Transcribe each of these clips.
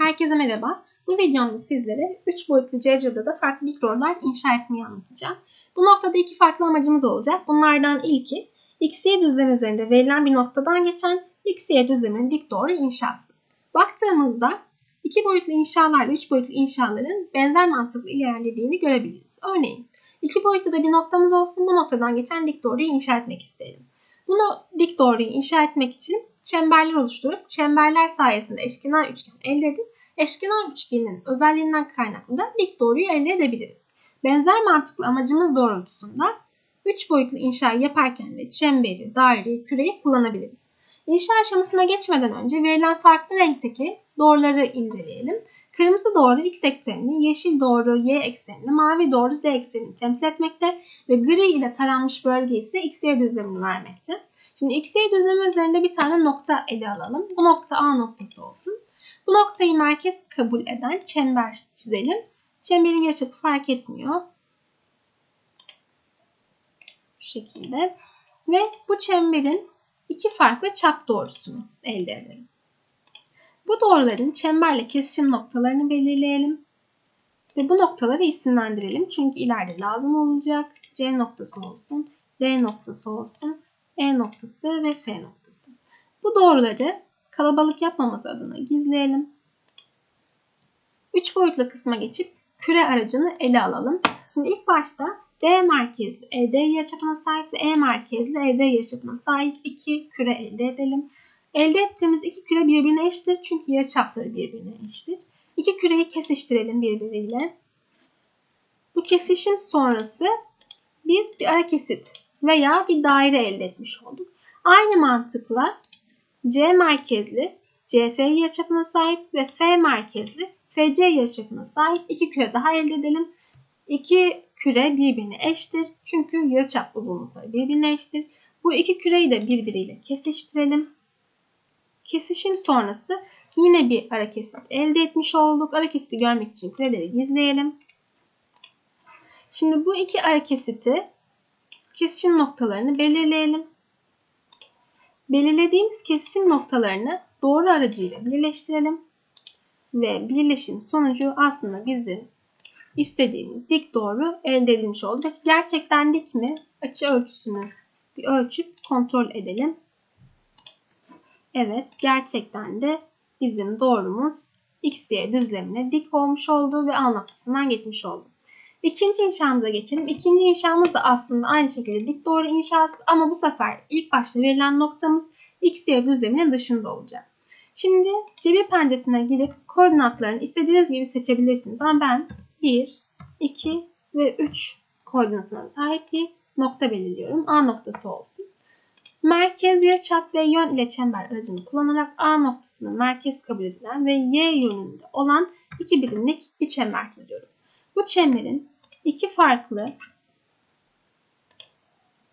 Herkese merhaba. Bu videomda sizlere 3 boyutlu GeoGebra'da farklı dikdörtgenler inşa etmeyi anlatacağım. Bu noktada iki farklı amacımız olacak. Bunlardan ilki x-y düzlemi üzerinde verilen bir noktadan geçen x-y düzleminin dik doğru inşası. Baktığımızda iki boyutlu inşalarla üç boyutlu inşaların benzer mantıklı ilerlediğini görebiliriz. Örneğin iki boyutlu da bir noktamız olsun bu noktadan geçen dik doğruyu inşa etmek isterim. Bunu dik doğruyu inşa etmek için çemberler oluşturup çemberler sayesinde eşkenar üçgen elde edip eşkenar üçgenin özelliğinden kaynaklı da dik doğruyu elde edebiliriz. Benzer mantıklı amacımız doğrultusunda 3 boyutlu inşa yaparken de çemberi, daireyi, küreyi kullanabiliriz. İnşa aşamasına geçmeden önce verilen farklı renkteki doğruları inceleyelim. Kırmızı doğru x eksenini, yeşil doğru y eksenini, mavi doğru z eksenini temsil etmekte ve gri ile taranmış bölge ise x y düzlemini vermekte. Şimdi x y düzlemi üzerinde bir tane nokta ele alalım. Bu nokta A noktası olsun. Bu noktayı merkez kabul eden çember çizelim. Çemberin yarıçapı fark etmiyor. Bu şekilde. Ve bu çemberin iki farklı çap doğrusunu elde edelim. Bu doğruların çemberle kesişim noktalarını belirleyelim. Ve bu noktaları isimlendirelim. Çünkü ileride lazım olacak. C noktası olsun, D noktası olsun, E noktası ve F noktası. Bu doğruları kalabalık yapmaması adına gizleyelim. Üç boyutlu kısma geçip küre aracını ele alalım. Şimdi ilk başta D merkezli ED yarıçapına sahip ve E merkezli ED yarıçapına sahip iki küre elde edelim. Elde ettiğimiz iki küre birbirine eşittir çünkü yarıçapları birbirine eşittir. İki küreyi kesiştirelim birbiriyle. Bu kesişim sonrası biz bir ara kesit veya bir daire elde etmiş olduk. Aynı mantıkla C merkezli CF yarıçapına sahip ve F merkezli FC yarıçapına sahip iki küre daha elde edelim. İki küre birbirine eşittir. Çünkü yarıçap uzunlukları birbirine eşittir. Bu iki küreyi de birbiriyle kesiştirelim. Kesişim sonrası yine bir ara kesit elde etmiş olduk. Ara kesiti görmek için küreleri gizleyelim. Şimdi bu iki ara kesiti kesişim noktalarını belirleyelim. Belirlediğimiz kesişim noktalarını doğru aracıyla birleştirelim. Ve birleşim sonucu aslında bizim istediğimiz dik doğru elde edilmiş oldu. Peki gerçekten dik mi? Açı ölçüsünü bir ölçüp kontrol edelim. Evet gerçekten de bizim doğrumuz x, y düzlemine dik olmuş oldu ve A noktasından geçmiş oldu. İkinci inşamıza geçelim. İkinci inşamız da aslında aynı şekilde dik doğru inşası ama bu sefer ilk başta verilen noktamız x, y düzleminin dışında olacak. Şimdi cebir penceresine girip koordinatlarını istediğiniz gibi seçebilirsiniz. Ama ben 1, 2 ve 3 koordinatına sahip bir nokta belirliyorum. A noktası olsun. Merkez yarıçap ve yön ile çember aracını kullanarak A noktasını merkez kabul edilen ve Y yönünde olan iki birimlik bir çember çiziyorum. Bu çemberin iki farklı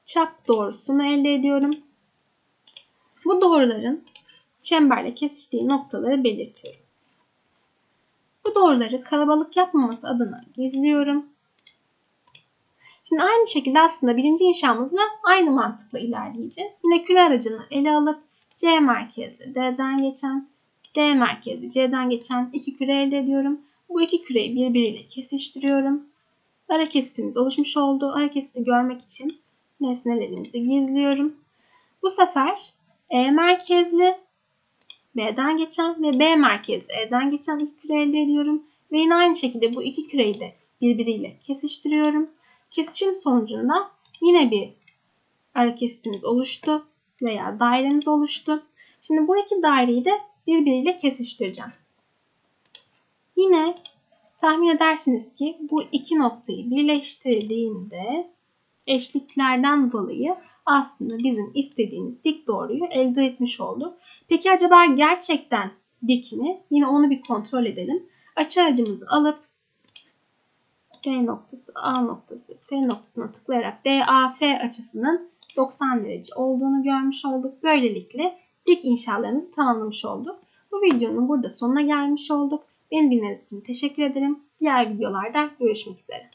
çap doğrusunu elde ediyorum. Bu doğruların çemberle kesiştiği noktaları belirtiyorum. Bu doğruları kalabalık yapmaması adına gizliyorum. Şimdi aynı şekilde aslında birinci inşamızla aynı mantıkla ilerleyeceğiz. Yine küle aracını ele alıp C merkezli D'den geçen, D merkezli C'den geçen iki küre elde ediyorum. Bu iki küreyi birbiriyle kesiştiriyorum. Ara kesitimiz oluşmuş oldu. Ara kesiti görmek için nesnelerimizi gizliyorum. Bu sefer E merkezli B'den geçen ve B merkezli E'den geçen iki küre elde ediyorum. Ve yine aynı şekilde bu iki küreyi de birbiriyle kesiştiriyorum. Kesişim sonucunda yine bir ara kesitimiz oluştu veya dairemiz oluştu. Şimdi bu iki daireyi de birbiriyle kesiştireceğim. Yine tahmin edersiniz ki bu iki noktayı birleştirdiğimde eşliklerden dolayı aslında bizim istediğimiz dik doğruyu elde etmiş olduk. Peki acaba gerçekten dik mi? Yine onu bir kontrol edelim. Açı aracımızı alıp D noktası, A noktası, F noktasına tıklayarak DAF açısının 90 derece olduğunu görmüş olduk. Böylelikle dik inşalarımızı tamamlamış olduk. Bu videonun burada sonuna gelmiş olduk. Beni dinlediğiniz için teşekkür ederim. Diğer videolarda görüşmek üzere.